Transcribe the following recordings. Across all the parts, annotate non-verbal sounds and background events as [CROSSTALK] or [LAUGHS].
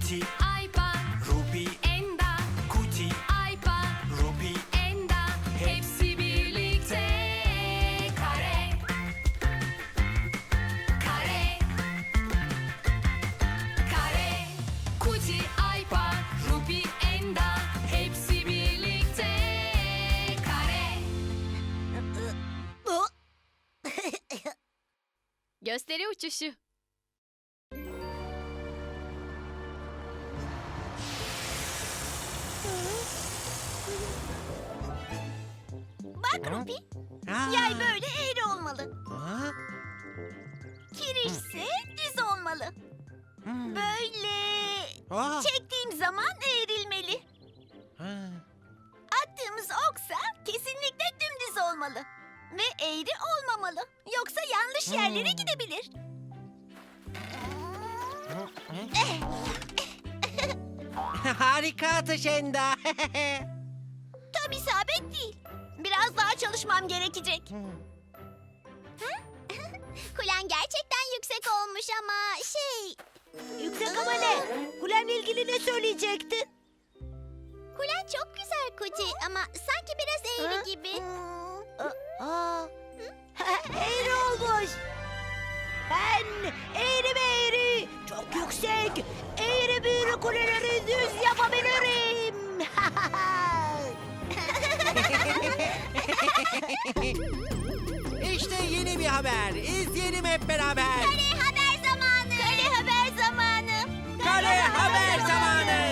Kuti, Aypa, Ruby, Enda, Kuti, Aypa, Ruby, Enda. Hepsi birlikte. Kare. Kare. Kare. Kuti, Aypa, Ruby, Enda. Hepsi birlikte. Kare. [LAUGHS] Gösteri uçuşu Aa, yay böyle eğri olmalı. aa, Kiriş ise düz olmalı. hmm, Böyle aa, çektiğim zaman eğrilmeli. ha. Attığımız oksa kesinlikle dümdüz olmalı. Ve eğri olmamalı. Yoksa yanlış yerlere Hmm. gidebilir. [LAUGHS] Harika atış Enda. [LAUGHS] Tam isabet. Biraz daha çalışmam gerekecek. [LAUGHS] Kulen gerçekten yüksek olmuş ama şey... Yüksek ama ne? Kulenle ilgili ne söyleyecektin? Kulen çok güzel Kuti ama sanki biraz eğri gibi. Aa, [LAUGHS] eğri olmuş. Ben eğri eğri, çok yüksek, eğri büğrü kuleleri düz [LAUGHS] işte yeni bir haber. İzleyelim hep beraber. Kare haber zamanı. Kare haber zamanı. Kare haber zamanı.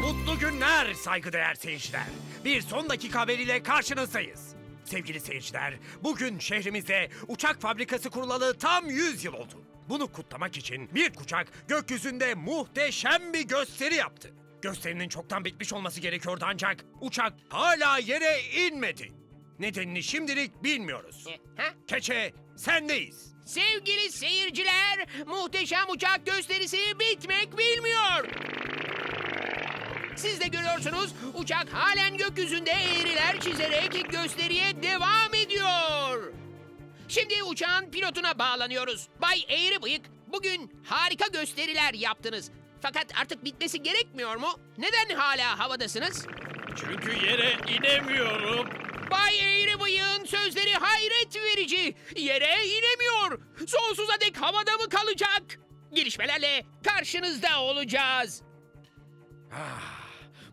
Mutlu günler saygıdeğer seyirciler. Bir son dakika haberiyle karşınızdayız. Sevgili seyirciler, bugün şehrimizde uçak fabrikası kurulalı tam 100 yıl oldu. Bunu kutlamak için bir uçak gökyüzünde muhteşem bir gösteri yaptı. Gösterinin çoktan bitmiş olması gerekiyordu ancak uçak hala yere inmedi. Nedenini şimdilik bilmiyoruz. Keçe, sendeyiz. Sevgili seyirciler, muhteşem uçak gösterisi bitmek bilmiyor. Siz de görüyorsunuz, uçak halen gökyüzünde eğriler çizerek gösteriye devam ediyor. Şimdi uçağın pilotuna bağlanıyoruz. Bay Eğri Bıyık, bugün harika gösteriler yaptınız. Fakat artık bitmesi gerekmiyor mu? Neden hala havadasınız? Çünkü yere inemiyorum. Bay Eğri Bıyık'ın sözleri hayret verici. Yere inemiyor. Sonsuza dek havada mı kalacak? Gelişmelerle karşınızda olacağız. Ah,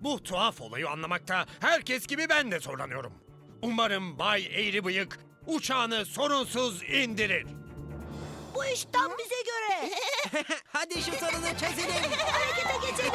bu tuhaf olayı anlamakta herkes gibi ben de zorlanıyorum. Umarım Bay Eğri Bıyık uçağını sorunsuz indirir. Bu iş tam bize göre. [LAUGHS] Hadi şu sorunu çözelim. Harekete geçelim.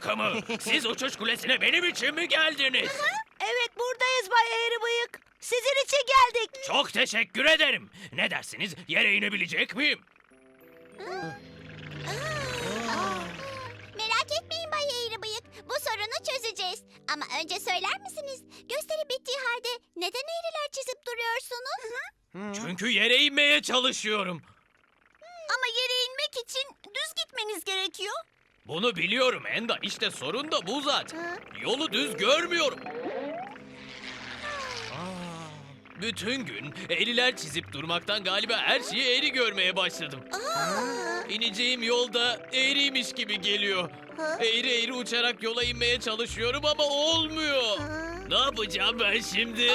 Takımı! Siz uçuş kulesine benim için mi geldiniz? Evet buradayız Bay Eğri Bıyık. Sizin için geldik. Çok teşekkür ederim. Ne dersiniz? Yere inebilecek miyim? Merak etmeyin Bay Eğri Bıyık. Bu sorunu çözeceğiz. Ama önce söyler misiniz? Gösteri bittiği halde neden eğriler çizip duruyorsunuz? Çünkü yere inmeye çalışıyorum. Ama yere inmek için düz gitmeniz gerekiyor. Bunu biliyorum Enda. İşte sorun da bu zaten. Yolu düz görmüyorum. Bütün gün eğriler çizip durmaktan galiba her şeyi eğri görmeye başladım. İneceğim yolda eğriymiş gibi geliyor. Eğri eğri uçarak yola inmeye çalışıyorum ama olmuyor. Ne yapacağım ben şimdi?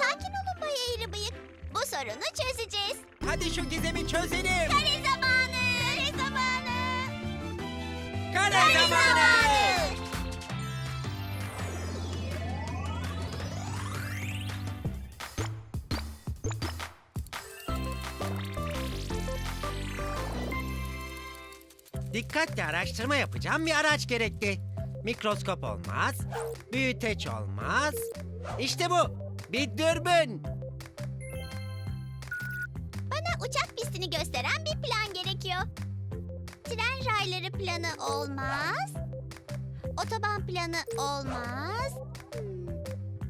Sakin olun Bay Eğri Bıyık. Bu sorunu çözeceğiz. Hadi şu gizemi çözelim. Kare Kare zamanı. Dikkatle araştırma yapacağım bir araç gerekli. Mikroskop olmaz, büyüteç olmaz. İşte bu, bir dürbün. Bana uçak pistini gösteren bir plan gerekiyor. Tren rayları planı olmaz. Otoban planı olmaz. Hmm.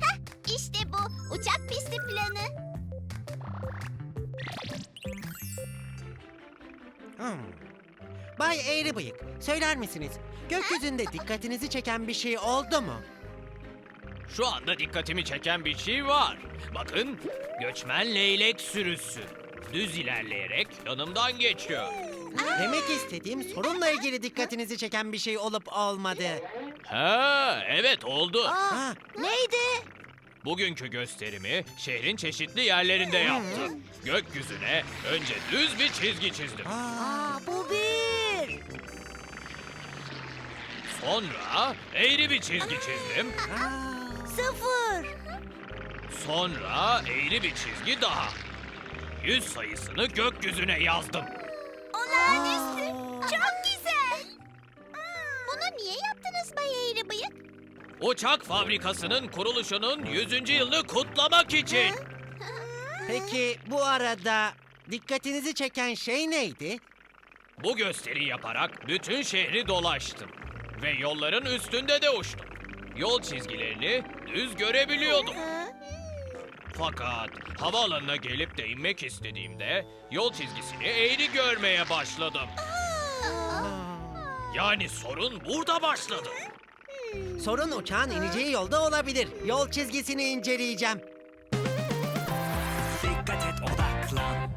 Heh, işte bu uçak pisti planı. Hmm. Bay Eğri Bıyık, söyler misiniz? Gökyüzünde dikkatinizi çeken bir şey oldu mu? Şu anda dikkatimi çeken bir şey var. Bakın, göçmen leylek sürüsü. Düz ilerleyerek yanımdan geçiyor. Demek istediğim sorunla ilgili dikkatinizi çeken bir şey olup olmadı. Ha, evet oldu. Ha, Neydi? Bugünkü gösterimi şehrin çeşitli yerlerinde yaptım. Gökyüzüne önce düz bir çizgi çizdim. Aa, bu bir. Sonra eğri bir çizgi çizdim. Sıfır. Sonra eğri bir çizgi daha. Yüz sayısını gökyüzüne yazdım. Uçak fabrikasının kuruluşunun 100. yılını kutlamak için. [LAUGHS] Peki bu arada dikkatinizi çeken şey neydi? Bu gösteri yaparak bütün şehri dolaştım. Ve yolların üstünde de uçtum. Yol çizgilerini düz görebiliyordum. Fakat havaalanına gelip de inmek istediğimde yol çizgisini eğri görmeye başladım. Yani sorun burada başladı. Sorun uçağın ineceği yolda olabilir. Yol çizgisini inceleyeceğim. Dikkat et odaklan.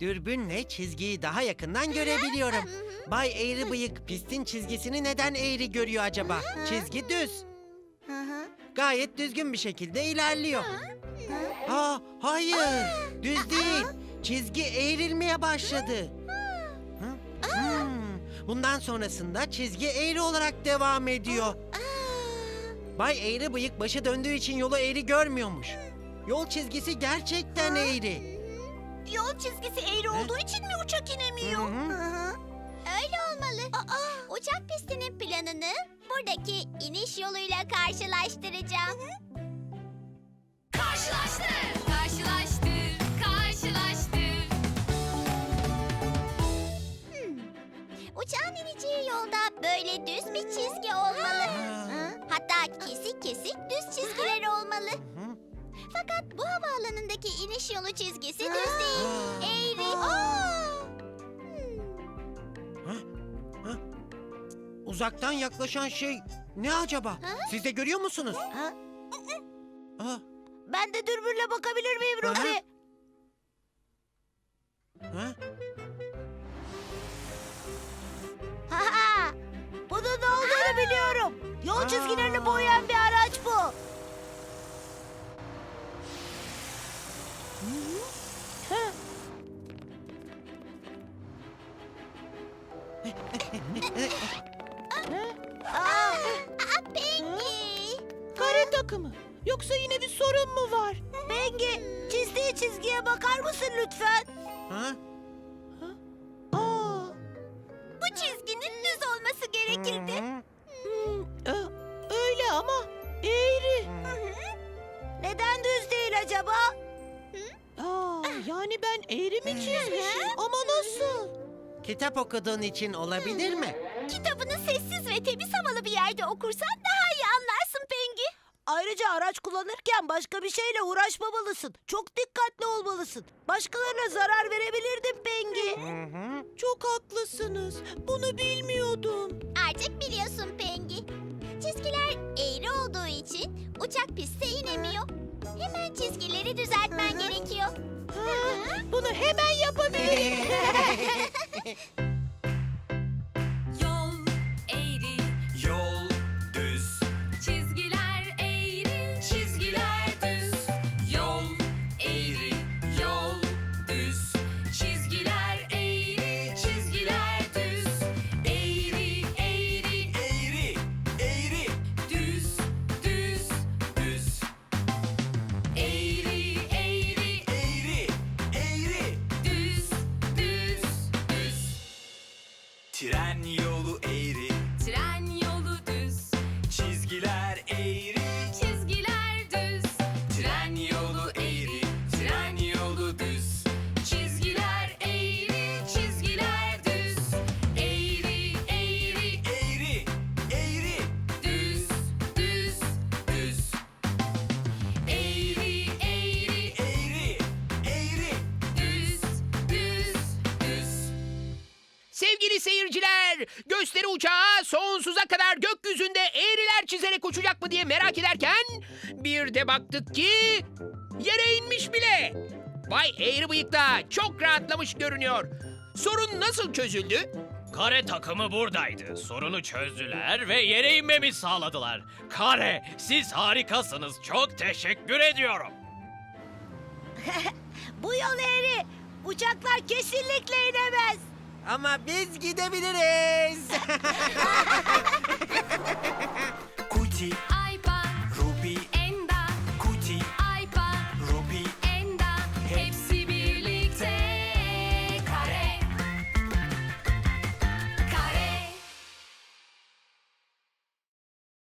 Dürbünle çizgiyi daha yakından görebiliyorum. Bay Eğri Bıyık pistin çizgisini neden eğri görüyor acaba? Çizgi düz. Gayet düzgün bir şekilde ilerliyor. Aa, hayır. Düz değil. Çizgi eğrilmeye başladı. Bundan sonrasında çizgi eğri olarak devam ediyor. Bay Eğri Bıyık başı döndüğü için yolu eğri görmüyormuş. Yol çizgisi gerçekten eğri. Yol çizgisi eğri olduğu için mi uçak inemiyor? Hı hı. Öyle olmalı. Uçak pistinin planını buradaki iniş yoluyla karşılaştıracağım. Karşılaştır, karşılaştır, Uçağın ineceği yolda böyle düz bir çizgi olmalı. Hı? Hatta kesik kesik düz çizgiler olmalı. Fakat bu havaalanındaki iniş yolu çizgisi düz değil, eğri. Hmm. Uzaktan yaklaşan şey ne acaba? Siz de görüyor musunuz? Aa, Ben de dürbünle bakabilir miyim ha? Ha, ne olduğunu biliyorum. Yol çizgilerini boyayan bir araç bu. [LAUGHS] Aa, Pengi. Kare takımı. Yoksa yine bir sorun mu var? Pengi, çizdiği çizgiye bakar mısın lütfen? Ha? Acaba? Aa, yani ben eğri mi çizmişim? Ama nasıl? Kitap okuduğun için olabilir mi? Kitabını sessiz ve temiz havalı bir yerde okursan daha iyi anlarsın Pengi. Ayrıca araç kullanırken başka bir şeyle uğraşmamalısın. Çok dikkatli olmalısın. Başkalarına zarar verebilirdin Pengi. Hı hı. Çok haklısınız. Bunu bilmiyordum. Artık biliyorsun Pengi. Çizgiler eğri olduğu için uçak piste inemiyor. Hemen çizgileri düzeltmen gerekiyor. Bunu hemen yapabilirim. [LAUGHS] [LAUGHS] Gösteri uçağı sonsuza kadar gökyüzünde eğriler çizerek uçacak mı diye merak ederken bir de baktık ki yere inmiş bile. Bay Eğri Bıyık da çok rahatlamış görünüyor. Sorun nasıl çözüldü? Kare takımı buradaydı. Sorunu çözdüler ve yere inmemi sağladılar. Kare, siz harikasınız. Çok teşekkür ediyorum. [LAUGHS] Bu yol eğri. Uçaklar kesinlikle inemez. Ama biz gidebiliriz. [LAUGHS] Kuti, Ayban, Ruby,